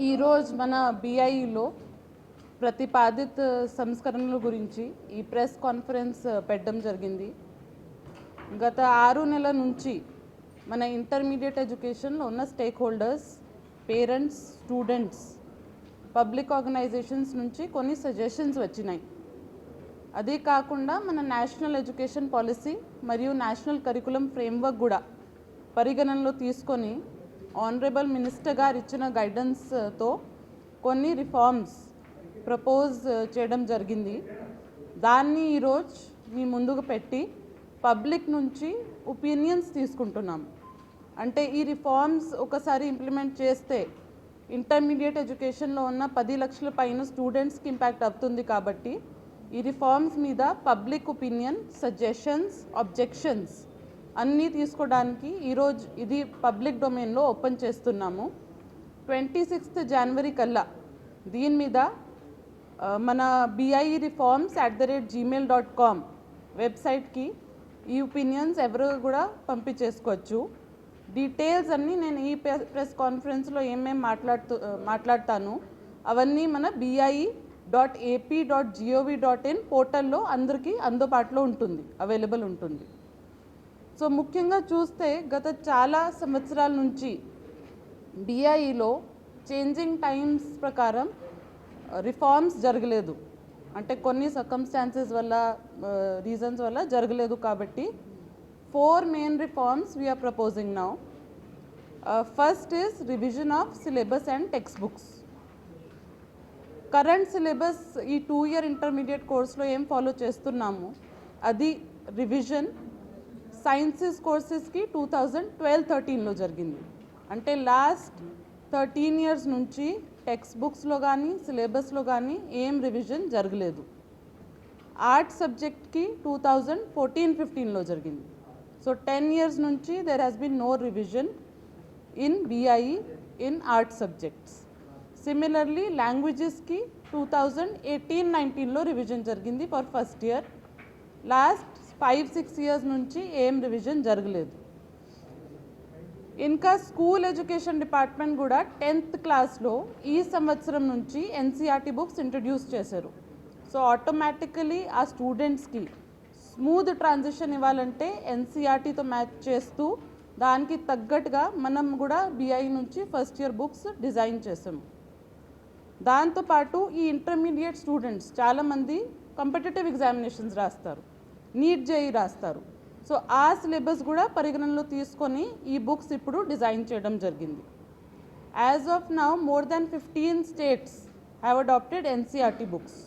ఈరోజు మన బీఐలో ప్రతిపాదిత సంస్కరణల గురించి ఈ ప్రెస్ కాన్ఫరెన్స్ పెట్టడం జరిగింది. గత ఆరు నెలల నుంచి మన ఇంటర్మీడియట్ ఎడ్యుకేషన్లో ఉన్న stakeholders parents students public organisations నుంచి కొన్ని సజెషన్స్ వచ్చినాయి. అదే కాకుండా మన నేషనల్ ఎడ్యుకేషన్ పాలసీ మరియు నేషనల్ కరికులం ఫ్రేమ్వర్క్ కూడా పరిగణనలో తీసుకొని ఆనరబుల్ మినిస్టర్ గారు ఇచ్చిన గైడెన్స్తో uh, కొన్ని రిఫార్మ్స్ ప్రపోజ్ uh, చేయడం జరిగింది. దాన్ని ఈరోజు మీ ముందుకు పెట్టి పబ్లిక్ నుంచి ఒపీనియన్స్ తీసుకుంటున్నాం. అంటే ఈ రిఫార్మ్స్ ఒకసారి ఇంప్లిమెంట్ చేస్తే ఇంటర్మీడియట్ ఎడ్యుకేషన్లో ఉన్న పది లక్షల పైన స్టూడెంట్స్కి ఇంపాక్ట్ అవుతుంది కాబట్టి ఈ రిఫార్మ్స్ మీద పబ్లిక్ ఒపీనియన్ సజెషన్స్ అబ్జెక్షన్స్ అన్నీ తీసుకోవడానికి ఈరోజు ఇది పబ్లిక్ డొమైన్లో ఓపెన్ చేస్తున్నాము. ట్వంటీ సిక్స్త్ జనవరి కల్లా దీని మీద మన BIE reforms at the rate Gmail dot com వెబ్సైట్కి ఈ ఒపీనియన్స్ ఎవరు కూడా పంపించేసుకోవచ్చు. డీటెయిల్స్ అన్నీ నేను ఈ ప్రెస్ ప్రెస్ కాన్ఫరెన్స్లో ఏమేమి మాట్లాడుతూ మాట్లాడతాను అవన్నీ మన BIE dot AP dot GOV dot in పోర్టల్లో అందరికీ అందుబాటులో ఉంటుంది అవైలబుల్ ఉంటుంది. సో ముఖ్యంగా చూస్తే గత చాలా సంవత్సరాల నుంచి బిఐఈలో చేంజింగ్ టైమ్స్ ప్రకారం uh, రిఫార్మ్స్ జరగలేదు. అంటే కొన్ని సర్కమ్స్టాన్సెస్ వల్ల uh, రీజన్స్ వల్ల జరగలేదు కాబట్టి four main reforms we're proposing now first is revision of syllabus and textbooks current syllabus ఈ టూ ఇయర్ ఇంటర్మీడియట్ కోర్స్లో ఏం ఫాలో చేస్తున్నాము? అది రివిజన్ సైన్సెస్ కోర్సెస్కి టూ థౌజండ్ ట్వెల్వ్ థర్టీన్లో జరిగింది. అంటే లాస్ట్ థర్టీన్ ఇయర్స్ నుంచి టెక్స్ట్ బుక్స్లో కానీ సిలబస్లో కానీ ఏం రివిజన్ జరగలేదు. ఆర్ట్ సబ్జెక్ట్కి టూ థౌజండ్ ఫోర్టీన్ ఫిఫ్టీన్లో జరిగింది. సో టెన్ ఇయర్స్ నుంచి there has been no revision in BIE in art subjects similarly లాంగ్వేజెస్కి two thousand eighteen నైన్టీన్లో రివిజన్ జరిగింది for first year last five six years నుంచి ఏం రివిజన్ జరగలేదు. ఇంకా స్కూల్ ఎడ్యుకేషన్ డిపార్ట్మెంట్ కూడా టెన్త్ క్లాస్లో ఈ సంవత్సరం నుంచి ఎన్సీఆర్టీ బుక్స్ ఇంట్రడ్యూస్ చేశారు. సో ఆటోమేటికలీ ఆ స్టూడెంట్స్కి స్మూత్ ట్రాన్సిషన్ ఇవ్వాలంటే ఎన్సీఆర్టీతో మ్యాచ్ చేస్తూ దానికి తగ్గట్టుగా మనం కూడా బీఐ నుంచి ఫస్ట్ ఇయర్ బుక్స్ డిజైన్ చేసాము దాంతోపాటు ఈ ఇంటర్మీడియట్ స్టూడెంట్స్ చాలామంది కాంపిటేటివ్ ఎగ్జామినేషన్స్ రాస్తారు. నీట్ జేఈ రాస్తారు. సో ఆ సిలబస్ కూడా పరిగణనలో తీసుకొని ఈ బుక్స్ ఇప్పుడు డిజైన్ చేయడం జరిగింది. As of now more than fifteen states have adopted NCERT books.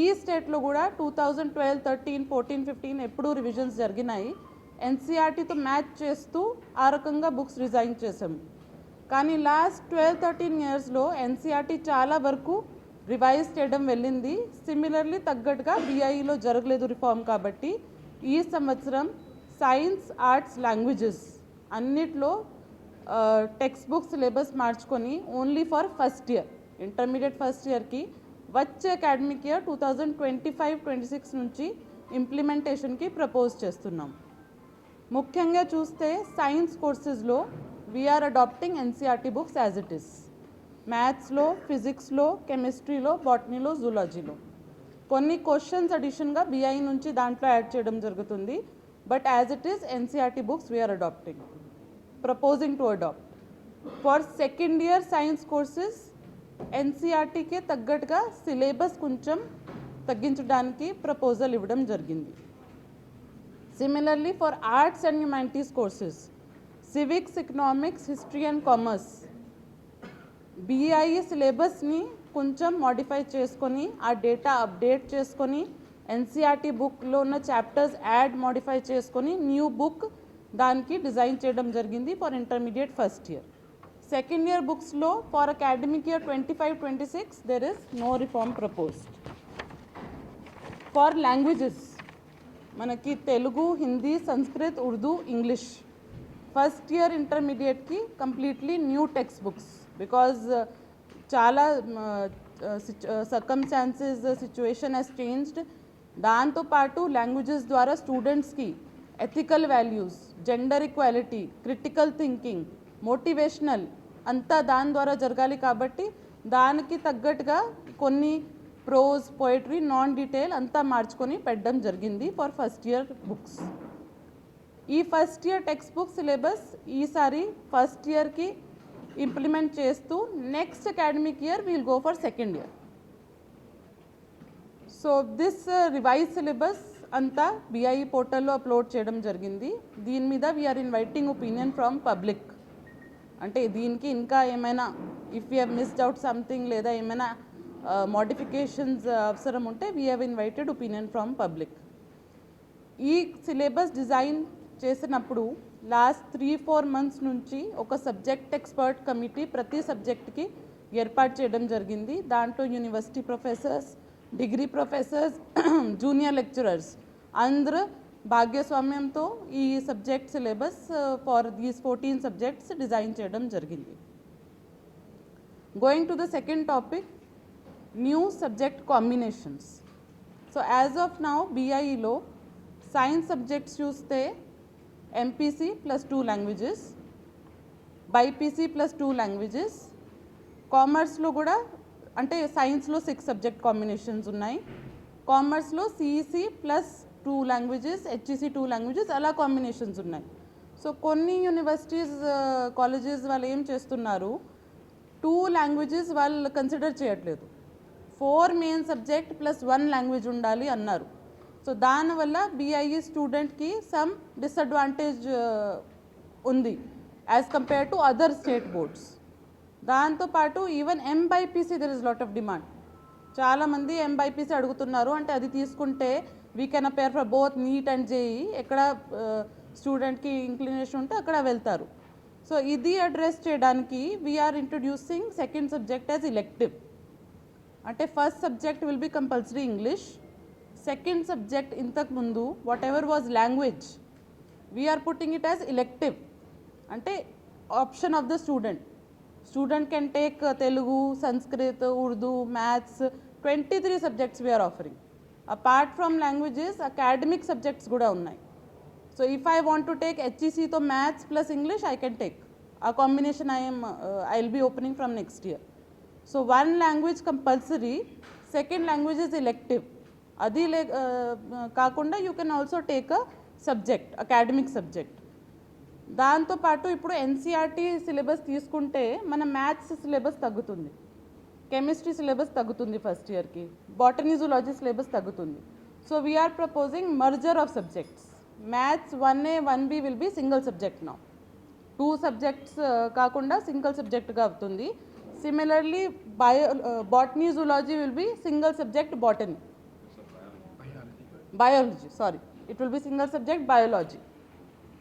ఈ స్టేట్లో కూడా two thousand twelve thirteen fourteen fifteen ఎప్పుడూ రివిజన్స్ జరిగినాయి. ఎన్సీఆర్టీతో మ్యాచ్ చేస్తూ ఆ రకంగా బుక్స్ డిజైన్ చేసాము కానీ లాస్ట్ ట్వెల్వ్ థర్టీన్ ఇయర్స్లో ఎన్సీఆర్టీ చాలా వరకు రివైజ్ చేయడం వెళ్ళింది. సిమిలర్లీ తగ్గట్టుగా బీఐఈలో జరగలేదు రిఫార్మ్ కాబట్టి ఈ సంవత్సరం సైన్స్ ఆర్ట్స్ లాంగ్వేజెస్ అన్నిట్లో టెక్స్ట్ బుక్ సిలబస్ మార్చుకొని only for first year intermediate first ఇయర్కి వచ్చే academic year two thousand twenty five twenty six నుంచి ఇంప్లిమెంటేషన్కి ప్రపోజ్ చేస్తున్నాం. ముఖ్యంగా చూస్తే science కోర్సెస్లో we're adopting NCERT books as it is మ్యాథ్స్లో ఫిజిక్స్లో కెమిస్ట్రీలో బాటనీలో జూలాజీలో. కొన్ని క్వశ్చన్స్ అడిషన్గా బిఐ నుంచి దాంట్లో యాడ్ చేయడం జరుగుతుంది. But as it is NCERT books we're adopting. Proposing to adopt. For second year science courses ఎన్సీఆర్టీకే తగ్గట్టుగా సిలబస్ కొంచెం తగ్గించడానికి ప్రపోజల్ ఇవ్వడం జరిగింది. Similarly for arts and humanities courses civics economics history and commerce BIE సిలబస్ని కొంచెం modify చేసుకొని ఆ data update చేసుకొని ఎన్సీఆర్టీ బుక్లో ఉన్న చాప్టర్స్ యాడ్ మాడిఫై చేసుకొని న్యూ బుక్ దానికి డిజైన్ చేయడం జరిగింది for intermediate first year second year బుక్స్లో for academic year twenty five twenty six there is no reform proposed for languages మనకి Telugu Hindi Sanskrit Urdu English. First year ఇంటర్మీడియట్కి completely new text books because చాలా circumstances situation has changed దాంతోపాటు languages ద్వారా స్టూడెంట్స్కి ethical values gender equality critical thinking motivational అంతా దాని ద్వారా జరగాలి కాబట్టి దానికి తగ్గట్టుగా కొన్ని ప్రోజ్ పోయిటరీ నాన్ డీటెయిల్ అంతా మార్చుకొని పెట్టడం జరిగింది ఫర్ ఫస్ట్ ఇయర్ బుక్స్ ఈ first year text book syllabus ఈసారి ఫస్ట్ ఇయర్కి ఇంప్లిమెంట్ చేస్తూ next academic year we'll go for second year so this revise syllabus అంతా బీఐ పోర్టల్లో అప్లోడ్ చేయడం జరిగింది. దీని మీద we're inviting opinion from public అంటే దీనికి ఇంకా ఏమైనా if you have missed out something లేదా ఏమైనా uh, మోడిఫికేషన్స్ uh, అవసరం ఉంటే we have invited opinion from public ఈ సిలబస్ డిజైన్ చేసినప్పుడు లాస్ట్ త్రీ ఫోర్ మంత్స్ నుంచి ఒక సబ్జెక్ట్ ఎక్స్పర్ట్ కమిటీ ప్రతి సబ్జెక్ట్కి ఏర్పాటు చేయడం జరిగింది. దాంట్లో university professors degree professors junior lecturers. అందరూ భాగ్యస్వామ్యంతో ఈ subject syllabus for these fourteen subjects design చేయడం జరిగింది. Going to the second topic new subject combinations. So as of now బీఐఈలో science subjects చూస్తే MPC plus two languages BiPC plus two languages కామర్స్లో కూడా అంటే సైన్స్లో సిక్స్ సబ్జెక్ట్ కాంబినేషన్స్ ఉన్నాయి కామర్స్లో CEC plus two languages HEC two languages అలా combinations ఉన్నాయి so కొన్ని యూనివర్సిటీస్ కాలేజెస్ వాళ్ళు ఏం చేస్తున్నారు టూ లాంగ్వేజెస్ వాళ్ళు కన్సిడర్ చేయట్లేదు four main subject plus one language ఉండాలి అన్నారు సో దానివల్ల బీఐఈ స్టూడెంట్కి సమ్ డిసడ్వాంటేజ్ ఉంది as compare to other state boards దాంతోపాటు even MBiPC there is lot of demand చాలామంది ఎంబైపీసీ అడుగుతున్నారు అంటే అది తీసుకుంటే we can appear for both NEET and JEE ఎక్కడ uh, స్టూడెంట్కి ఇంక్లినేషన్ ఉంటే అక్కడ వెళ్తారు. సో ఇది అడ్రస్ చేయడానికి we're introducing second subject as elective అంటే first subject will be compulsory English second subject ఇంతకు ముందు whatever was language we are putting it as elective అంటే option of the student student can take Telugu Sanskrit Urdu maths twenty three subjects we are offering apart from languages academic subjects కూడా ఉన్నాయి. So if I want to take హెచ్ఈసీతో maths plus English I can take ఆ combination I'm I will be opening from next year so one language compulsory second language is elective అది లే కాకుండా you can also take a subject academic subject దాంతోపాటు ఇప్పుడు NCERT syllabus తీసుకుంటే మన maths syllabus తగ్గుతుంది. Chemistry syllabus తగ్గుతుంది first ఇయర్కి బాటనీ జూలాజీ సిలబస్ తగ్గుతుంది. So we are proposing merger of subjects maths one A one B will be single subject నా two subjects కాకుండా సింగిల్ సబ్జెక్ట్గా అవుతుంది. Similarly bio botany zoology will be single subject botany biology sorry it will be single subject biology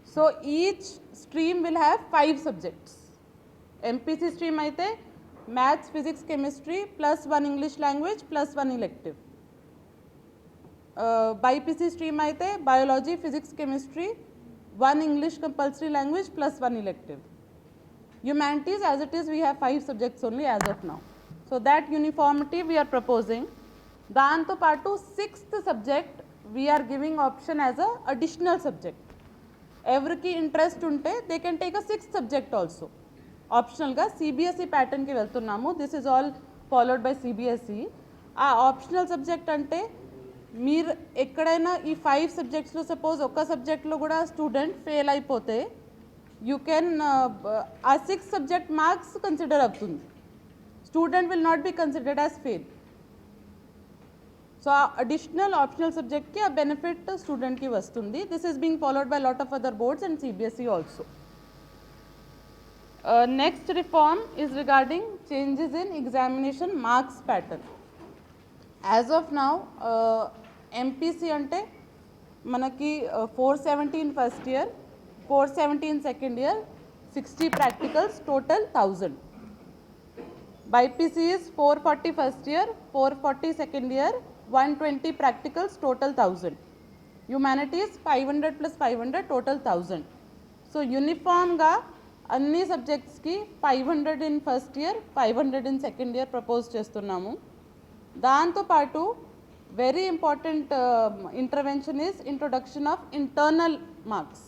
so each stream will have five subjects mpc stream అయితే maths physics chemistry plus one english language plus one elective uh, bipc stream అయితే biology physics chemistry one english compulsory language plus one elective humanities as it is we have five subjects only as of now so that uniformity we are proposing దాంతో పాటు sixth subject we're giving option as a additional subject ఎవరికి interest ఉంటే they can take a sixth subject also ఆప్షనల్గా CBSE ప్యాటర్న్కి వెళ్తున్నాము this is all followed by CBSE ఆ optional subject అంటే మీరు ఎక్కడైనా ఈ ఫైవ్ సబ్జెక్ట్స్లో సపోజ్ ఒక్క సబ్జెక్ట్లో కూడా స్టూడెంట్ ఫెయిల్ అయిపోతే యూ కెన్ ఆ సిక్స్ సబ్జెక్ట్ మార్క్స్ కన్సిడర్ అవుతుంది student will not be considered as fail so ఆ అడిషనల్ ఆప్షనల్ సబ్జెక్ట్కి ఆ బెనిఫిట్ స్టూడెంట్కి వస్తుంది this is being followed by lot of other boards and CBSE also next reform is regarding changes in examination marks pattern as of now MPC అంటే మనకి four seventeen first year four seventeen second year sixty practicals total thousand BiPC is 440 first year, 440 second year, 120 practicals, total 1000. Humanities 500 plus 500, total 1000. So యూనిఫామ్గా అన్ని సబ్జెక్ట్స్కి five hundred in first year five hundred in second year propose చేస్తున్నాము దాంతోపాటు very important intervention is introduction of internal marks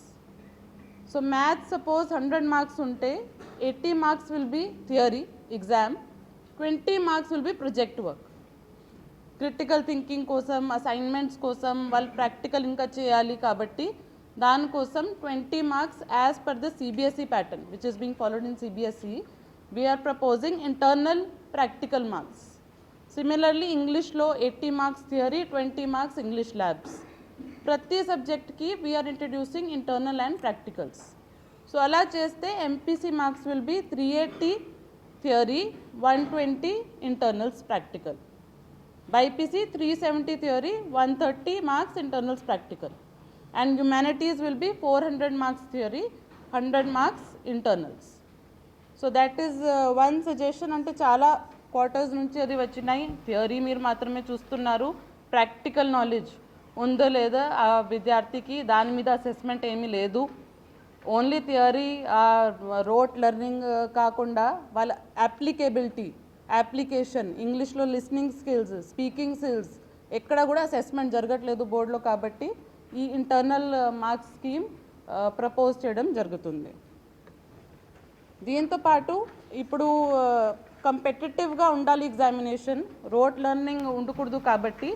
so maths suppose hundred marks ఉంటే eighty marks will be theory exam twenty marks will be project work critical thinking కోసం assignments కోసం వాళ్ళు practical ఇంకా చేయాలి కాబట్టి దానికోసం twenty marks as per the CBSE pattern which is being followed in CBSE we're proposing internal practical marks similarly ఇంగ్లీష్లో eighty marks theory twenty marks English labs ప్రతి సబ్జెక్ట్కి we're introducing internal and practicals so అలా చేస్తే MPC marks will be three eighty theory one twenty internals practical BiPC three seventy theory one thirty marks internals practical. And humanities will be four hundred marks theory hundred marks internals so that is one suggestion అంటే చాలా quarters నుంచి అది వచ్చినాయి. Theory మీరు మాత్రమే చూస్తున్నారు. Practical knowledge ఉందో లేదా ఆ విద్యార్థికి దాని మీద అసెస్మెంట్ ఏమీ లేదు. ఓన్లీ థియరీ రోట్ లెర్నింగ్ కాకుండా వాళ్ళ అప్లికేబిలిటీ అప్లికేషన్ ఇంగ్లీష్లో లిస్నింగ్ స్కిల్స్ స్పీకింగ్ స్కిల్స్ ఎక్కడ కూడా అసెస్మెంట్ జరగట్లేదు బోర్డులో కాబట్టి ఈ internal uh, marks scheme uh, propose చేయడం జరుగుతుంది. దీంతో పాటు ఇప్పుడు uh, కంపెటిటివ్గా ఉండాలి ఎగ్జామినేషన్ రోడ్ లెర్నింగ్ ఉండకూడదు కాబట్టి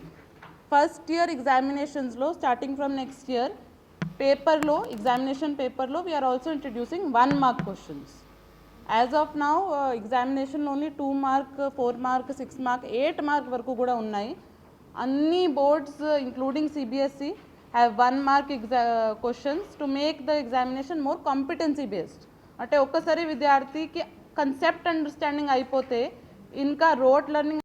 ఫస్ట్ ఇయర్ ఎగ్జామినేషన్స్లో స్టార్టింగ్ ఫ్రమ్ నెక్స్ట్ ఇయర్ పేపర్లో ఎగ్జామినేషన్ పేపర్లో we're also introducing one mark questions as of now ఎగ్జామినేషన్లో only two mark four mark six mark eight mark వరకు కూడా ఉన్నాయి. అన్ని boards including CBSE have one mark exam questions to make the examination more competency based అంటే ఒక్కసారి విద్యార్థికి concept understanding అయిపోతే ఇంకా రోడ్ లెర్నింగ్